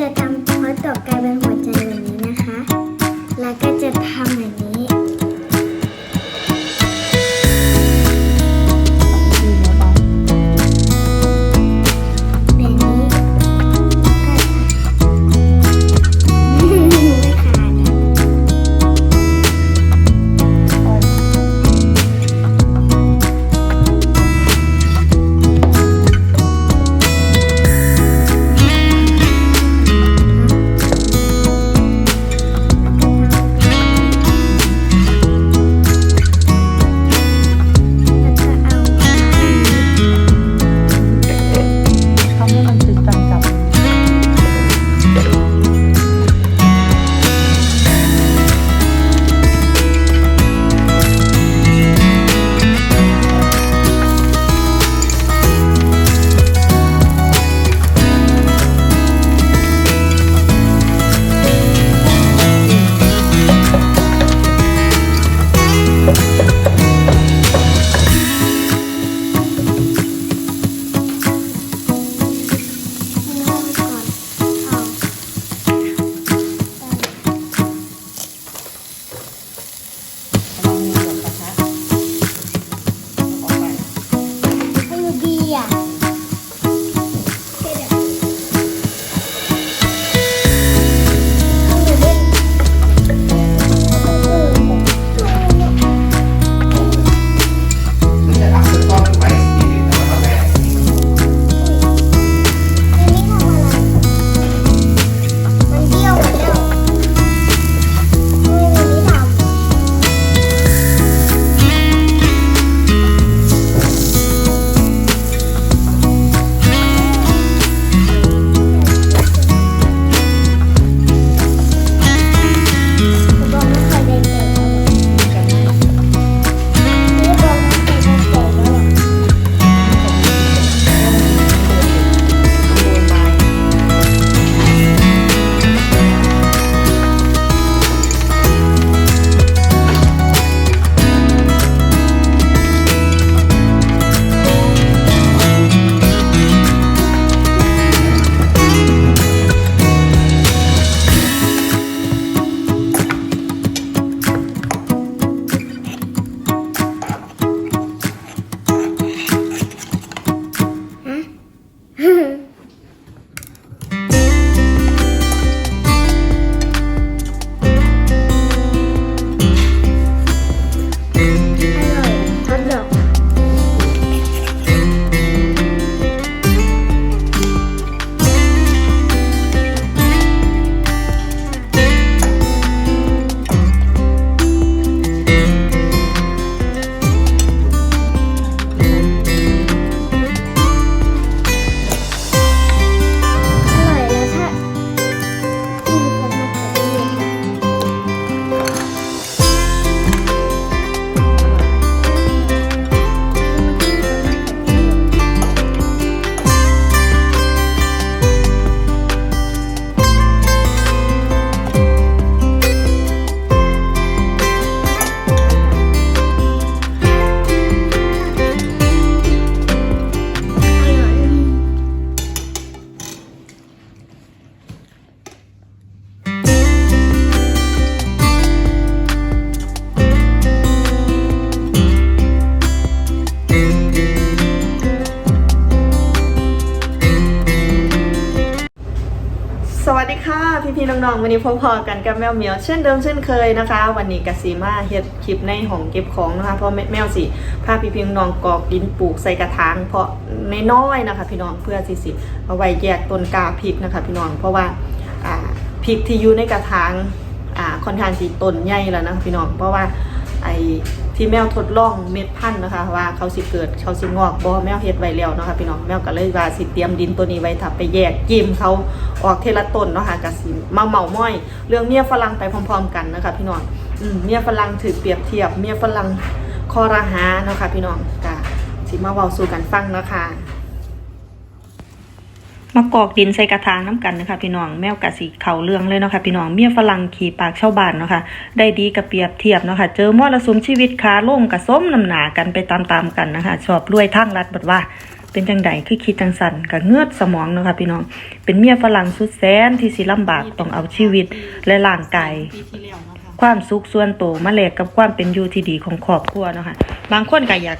จะทำหัวตกกลายเป็นหัว องวันนี้พบพอกันกับแมวเหมียวเช่นเดิมเช่นเคยนะคะ วันนี้กสีมาเฮ็ดคลิปในห้องเก็บของนะคะเพราะแมวสิพาพี่พี่ๆน้องกอกดินปลูกใส่กระถางเพราะน้อยนะคะ พี่น้องเพื่อสิสิเอาไว้แยกต้นกาพริกนะคะพี่น้องเพราะว่าพริกที่อยู่ในกระถางค่อนข้างสีต้นใหญ่แล้วนะคะพี่น้องเพราะว่า ไอ้ที่แมวทดลองเม็ดพันธุ์นะคะ ว่าเขาสิเกิดเขาสิงอกบ่แมวเฮ็ดไว้แล้วนะคะพี่น้องแมวก็เลยว่าสิเตรียมดินตัวนี้ไว้ถ้าไปแยกกิมเขาออกเทละต้นเนาะค่ะก็สิมาเมาม้อย เรื่องเมียฝรั่งไปพร้อม ๆ กันนะคะพี่น้องอืมเมียฝรั่งถือเปรียบเทียบเมียฝรั่งคอรหาเนาะค่ะพี่น้องก็สิมาเว้าสู่กันฟังนะค่ะ มากอกดินใส่กระถางน้ำกันนะคะพี่น้องแมวกะสีเขาเรื่องเลยเนาะค่ะพี่น้องเมียฝรั่งขี่ปากชาวบ้านเนาะค่ะได้ดีกับเปรียบเทียบเนาะค่ะเจอมรสุมชีวิตขาล่มกับส้มน้ำหนากันไปตามๆกันนะคะชอบรวยทั้งรัฐบดว่า เป็นจังใดคือคิดจังสันก็เงือดสมองเนาะค่ะพี่น้อง เป็นเมียฝรั่งสุดแสนที่สิลำบากต้องเอาชีวิตและร่างกายความสุขส่วนตัวมาแลกกับความเป็นอยู่ที่ดีของครอบครัวเนาะค่ะบางคนก็อยาก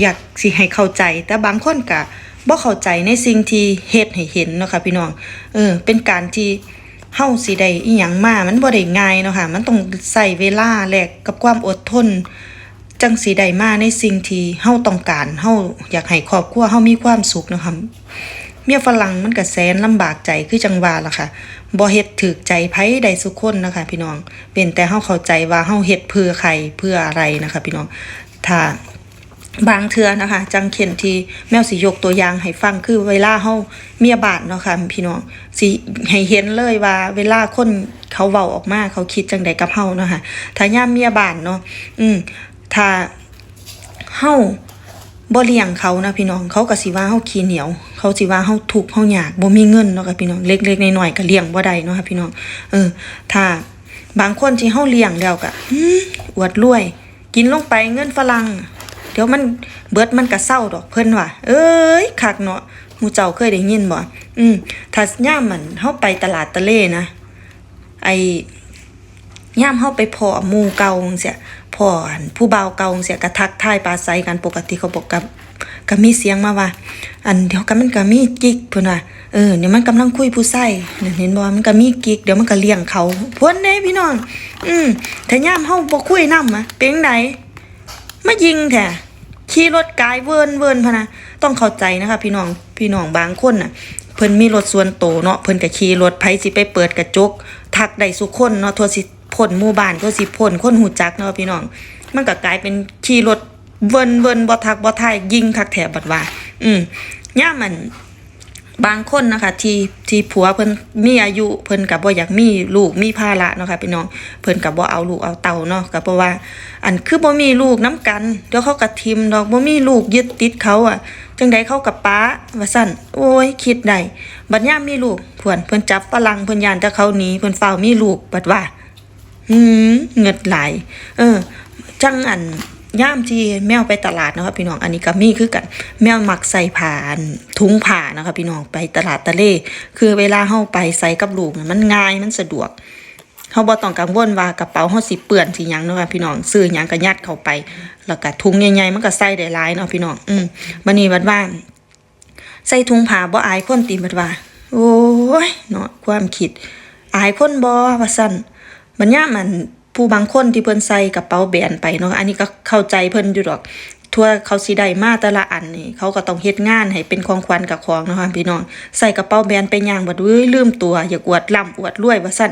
อยากสิให้เข้าใจ แต่บางคนก็ บ่เข้าใจในสิ่งที่เฮ็ดให้เห็นเนาะค่ะพี่น้อง เออ เป็นการที่เฮาสิได้อีหยังมา มันบ่ได้ง่ายเนาะค่ะ มันต้องใช้เวลาแลกกับความอดทน จังสีใดมาในสิ่งที่เฮาต้องการเฮาอยากให้ครอบครัวเฮามีความสุขเนาะค่ะเมียฝรั่งมันก็แสนลำบากใจคือจังว่าล่ะค่ะบ่เฮ็ดถูกใจไผใดสุคนนะคะ พี่น้อง เป็นแต่เฮาเข้าใจว่าเฮาเฮ็ดเพื่อใครเพื่ออะไรนะคะ พี่น้องถ้า บางเทือนะคะจังเข็นที่แมวสิยกตัวอย่างให้ฟังคือเวลาเฮาเมียบาดเนาะค่ะพี่น้องสิให้เห็นเลยว่า เวลาคนเขาเว้าออกมาเขาคิดจังใดกับเฮาเนาะค่ะถ้ายามเมียบาดเนาะอืมถ้าเฮาบ่เลี้ยงเขานะพี่น้องเขาก็สิว่าเฮาขี้เหนียว เขาสิว่าเฮาทุกข์เฮาอยากบ่มีเงินเนาะค่ะพี่น้องเล็กๆน้อยๆก็เลี้ยงบ่ได้เนาะค่ะพี่น้องเออ ถ้าบางคนที่เฮาเลี้ยงแล้วก็อวดรวย กินลงไปเงินฝรั่ง เดี๋ยวมันเบิดมันก็เศร้าดอกเพิ่นว่าเอ้ยคักเนาะมูเจ้าเคยได้ยินบ่อืมถ้าย่ามมันเฮาไปตลาดตะเลนะ ไอย่ามเฮาไปพอหมู่เก่าจังซี่พ่อนผู้บ่าวเก่าจังซี่ก็ทักทายปราศัยกันปกติเขาบอกกับก็มีเสียงมาว่า อันเดี๋ยวกันมันก็มีกิ๊กเพิ่นว่าเออเดี๋ยวมันกำลังคุยผู้ชายนั่เห็นบ่มันก็มีกิ๊กเดี๋ยวมันก็เลี้ยงเขาเพิ่นเด้พี่น้อง อืมถ้ายามเฮาบ่คุยนำอะเป็นจังได มายิงแท้ขี่รถกายเวินเวินพะนะต้องเข้าใจนะคะ พี่น้องพี่น้องบางคนน่ะ เพิ่นมีรถส่วนโตวเนาะเพิ่นก็ขี่รถไผสิไปเปิดกระจก ทักได้สุคนเนาะทัวสิพ่นหมู่บ้านทัวสิพ่นคนหูจักเนาะพี่น้อง มันก็กลายเป็นขี่รถเวินเวินบ่ทักบ่ทายยิงคักแถบบัดว่า อืมย่ามัน บางคนนะคะที่ที่ผัวเพิ่นมีอายุเพิ่นก็บ่อยากมีลูกมีภาระเนาะค่ะพี่น้องเพิ่นก็บ่เอาลูกเอาเต้าเนาะก็เพราะว่า อันคือบ่มีลูกน้กันเดี๋ยวเขาก็ทิมดอกบ่มีลูกยึดติดเขาอะจังใดเขากับป้าว่าซั่นโอ้ยคิดได้บัดย่ามมีลูกเพิ่นเพิ่นจับฝรั่งเพิ่นยานแต่เขาหนีเพิ่นเฝ้ามีลูกบัดว่า อืมเงิดหลายเออ จังอัน ย่ามที่แมวไปตลาดนะครับพี่น้องอันนี้ก็มีคือกันแมวมักใส่ผ่านถุงผ้านะครับพี่น้องไปตลาดตะเล คือเวลาเฮาไปใส่กับลูกมันง่ายมันสะดวกเฮาบ่ต้องกังวลว่ากระเป๋าเฮาสิเปื้อนสิยังเนาะคะพี่น้องซื้อยังก็ยัดเข้าไป แล้วก็ถุงใหญ่ๆมันก็ใส่ได้หลายเนาะพี่น้องอืมบัดนี้บัดว่าใส่ถุงผ้าบ่อายคนติบัดว่า โอ้ยเนาะความคิด อายคนบ่ว่าซั่นบัดยามมัน ผู้บางคนที่เพิ่นใส่กระเป๋าแบรนด์ไปเนาะอันนี้ก็เข้าใจเพิ่นอยู่ดอกทั่วเขาสิได้มาแต่ละอันนี่เขาก็ต้องเฮ็ดงานให้เป็นของขวัญกับของนะคะพี่น้องใส่กระเป๋าแบรนด์ไปย่างบัดเอ้ยลืมตัว อย่าอวดล่ำอวดรวยว่าซั่น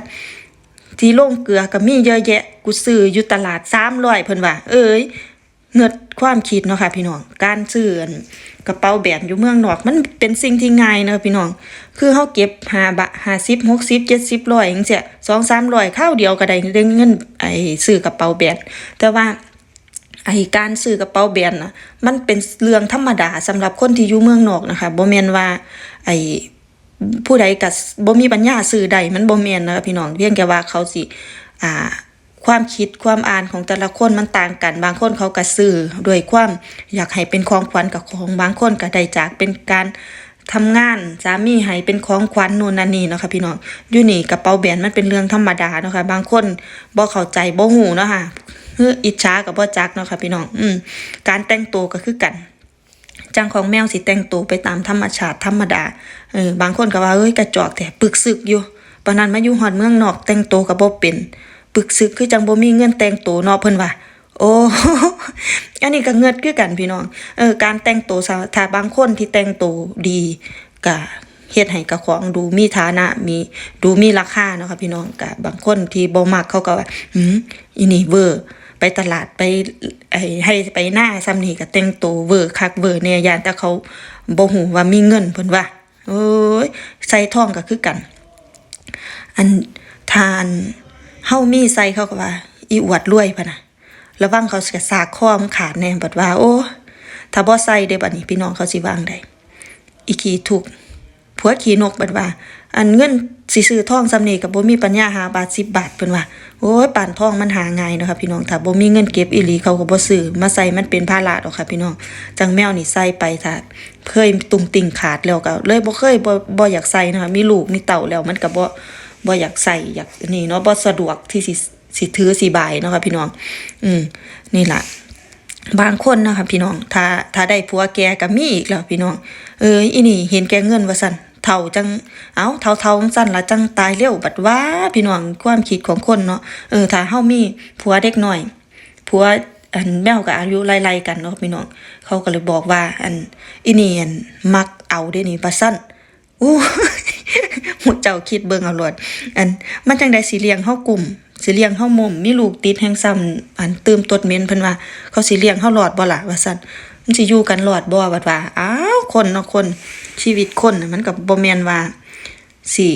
ที่โรงเกลือก็มีเยอะแยะ กูซื้ออยู่ตลาด300เพิ่นว่า เอ้ย เงิดความคิดเนาะค่ะพี่น้อง การซื้อกระเป๋าแบรนด์อยู่เมืองนอกมันเป็นสิ่งที่ง่ายเนาะพี่น้อง คือเฮาเก็บ5บะหาท50 60 70 100จังซี่2 300คราวเดียวก็ได้เงินไอ้ซื้อกระเป๋าแบรนด์แต่ว่าไอการซื้อกระเป๋าแบรนด์นะมันเป็นเรื่องธรรมดาสำหรับคนที่อยู่เมืองนอกนะคะบ่แมนว่า ไอผู้ใดก็บ่มีปัญญาซื้อได้มันบ่แมนนะคะพี่น้องเพียงแค่ว่าเขาสิ อ่า ความคิดความอ่านของแต่ละคนมันต่างกัน บางคนเขาก็ซื้อด้วยความอยากให้เป็นของขวัญกับของบางคนก็ได้จากเป็นการทำงานสามีให้เป็นของขวัญโน่นนั่นนี่เนาะค่ะพี่น้องอยู่นี่กระเป๋าแบนมันเป็นเรื่องธรรมดาเนาะค่ะบางคนบ่เข้าใจบ่ฮู้เนาะค่ะเฮ้ออิจฉากับบ่จักเนาะค่ะพี่น้องอืมการแต่งตัวก็คือกันจังของแมวสิแต่งตัวไปตามธรรมชาติธรรมดาเออบางคนก็ว่าเอ้ยกระจอกแต่ปึกซึกอยู่ปานนั้นมาอยู่ฮอดเมืองนอกแต่งตัวก็บ่เป็น ปึกซึกคือจังบ่มีเงินแต่งตัวเนาะเพิ่นว่าโอ้อันนี้ก็เงิดคือกันพี่น้องเออการแต่งตัวถ้าบางคนที่แต่งตัวดีก็เฮ็ดให้กระของดูมีฐานะมีดูมีราคาเนาะค่ะพี่น้องก็บางคนที่บ่มักเขาก็ว่าหืมอีนี่เวอร์ไปตลาดไปไอให้ไปหน้าซ้ำนี่ก็แต่งตัวเวอร์คักเวอร์เนี่ยยานแต่เขาบ่ฮู้ว่ามีเงินเพิ่นว่าโอ้ยใส่ทองก็คือกัน อันทาน เฮามีใส่เขาก็ว่า อีอวดรวยพะนะระวังเขาสิสากคอมขาดแน่บัดว่า โอ้ถ้าบ่ใส่เด้บัดนี้พี่น้องเขาสิวางได้อีขี้ถูกผัวขี้นกบัดว่า อันเงินสิซื้อทองซำนีก็บ่มีปัญญาหาบาท10บบาทเพิ่นว่าโอ้ยป่านทองมันหาง่ายนะคะพี่น้องถ้าบ่มีเงินเก็บอีหลีเขาก็บ่ซื้อมาใส่มันเป็นภาระดอกค่ะพี่น้องจังแมวนี่ใส่ไปถ้าเคยตุงติ่งขาดแล้วก็เลยบ่เคยบ่บ่อยากใส่นะคะมีลูกมีเต่าแล้วมันก็บ่ บ่อยากใส่อยากนี่เนาะบ่สะดวกที่สิสิถือสิบเนาะค่ะพี่น้อง อืมนี่ล่ะบางคนนะคะพี่น้อง ถ้าถ้าได้ผัวแกก็มีอีกแล้วพี่น้อง เอออีนี่เห็นแกเงินว่าสั่นเท่าจัง เอาเท่าเท่าสั่นละจังตายเร็วบัดว่าพี่น้องความคิดของคนเนาะ เออถ้าเฮามีผัวเด็กหน้อยผัวอันแมวกับอายุไล่ๆกันเนาะพี่น้อง เขาก็เลยบอกว่า อันอีนี่อันมักเอาได้นี่ประสั่นอู้ หมดเจ้าคิดเบิ่งเอาโลดอันมันจังได้สิเลี้ยงเฮากลุ่มสิเลี้ยงเฮามุมมีลูกติดแห่งซ้ำอันเติมตดเม็นเพิ่นว่า เขาสิเลี้ยงเฮารอดบ่ล่ะว่าซั่นมันสิอยู่กันรอดบ่บัดว่าอ้าวคนเนาะคนชีวิตคนมันก็บ่แม่นว่าสิ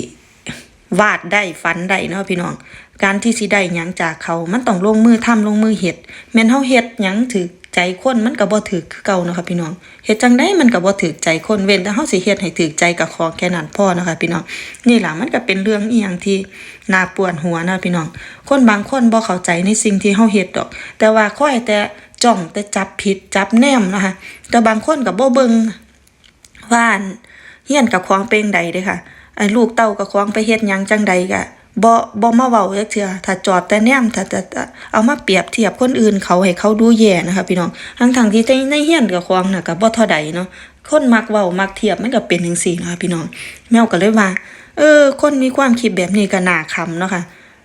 วาดได้ฝันได้เนาะพี่น้อง การที่สิได้หยังจากเขามันต้องลงมือทำลงมือเฮ็ดแม่นเฮาเฮ็ดหยังถึก ใจคนมันก็บ่ถึกคือเก่านะค่ะพี่น้องเฮ็ดจังได๋มันก็บ่ถึกใจคนเว้นแต่เฮาสิเฮ็ดให้ถึกใจกับของแค่นั้นพอนะคะพี่น้องนี่ล่ะมันก็เป็นเรื่องอีหยังที่น่าปวดหัวนะพี่น้อง คนบางคนบ่เข้าใจในสิ่งที่เฮาเฮ็ดดอก แต่ว่าคอยแต่จ้องแต่จับผิดจับแนมนะคะ แต่บางคนก็บ่เบิ่งว่านเฮียนกับของเป็นใดเด้ค่ะไอ้ลูกเต้ากับของไปเฮ็ดหยังจังใดก็ บ่บ่มาเว้าจักเทื่อถ้าจอดแต่แนมถ้าถ้าถ้าเอามาเปรียบเทียบคนอื่นเขาให้เขาดูแย่นะคะพี่น้องทั้งทางที่ในเฮียนกับของน่ะก็บ่เท่าใดเนาะคนมักเว้ามักเทียบมันก็เป็นจังซี่นะคะพี่น้องแมวก็เลยว่า เออ คนมีความคิดแบบนี้ก็น่าขำเนาะค่ะ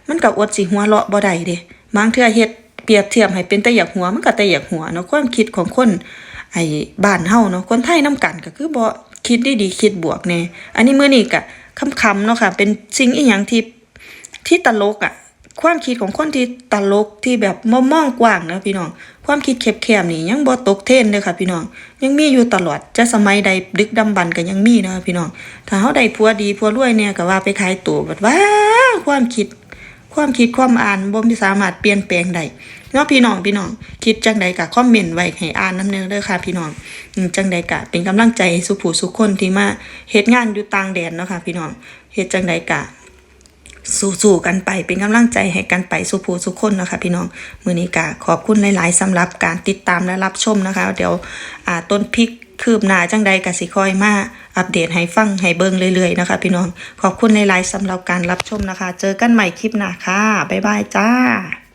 มันก็อดสิหัวเราะบ่ได้เด้บางเทื่อเฮ็ดเปรียบเทียบให้เป็นแต่อยากหัวมันก็แต่อยากหัวเนาะความคิดของคนไอ้บ้านเฮาเนาะคนไทยนํกันก็คือบ่คิดดีๆคิดบวกแน่อันนี้มื้อนี้ก็คำๆเนาะค่ะ เป็นสิ่งอีหยังที่ ที่ตลกอะความคิดของคนที่ตลกที่แบบมมองกว้างนะพี่น้อง ความคิดแคบๆนี่ยังบ่ตกเทรนเด้อค่ะ พี่น้อง ยังมีอยู่ตลอดจะสมัยใดดึกดำบรรพ์ก็ยังมีนะคะพี่น้อง ถ้าเฮาได้ผัวดีผัวรวยเนี่ยก็ว่าไปขายตัวบัดว่าความคิดความคิดความอ่านบ่มีสามารถเปลี่ยนแปลงได้เนาะพี่น้องพี่น้องคิดจังใดก็คอมเมนต์ไว้ให้อ่านน้ำเด้อเด้อค่ะพี่น้องจังใดก็เป็นกำลังใจสุผู้สุขคนที่มาเฮ็ดงานอยู่ต่างแดนเนาะค่ะพี่น้องเฮ็ดจังใดก็ สู้ๆกันไปเป็นกำลังใจให้กันไปสุภูสุขคนนะคะ พี่น้องมือนี้กะขอบคุณหลาย ๆสำหรับการติดตามและรับชมนะคะ เดี๋ยวต้นพริกคืบหน้าจังใดกสิคอยมาอัปเดตให้ฟังให้เบิ่งเรื่อย ๆ นะคะ พี่น้องขอบคุณหลาย ๆสำหรับการรับชมนะคะ เจอกันใหม่คลิปหน้าค่ะบ๊ายบายจ้า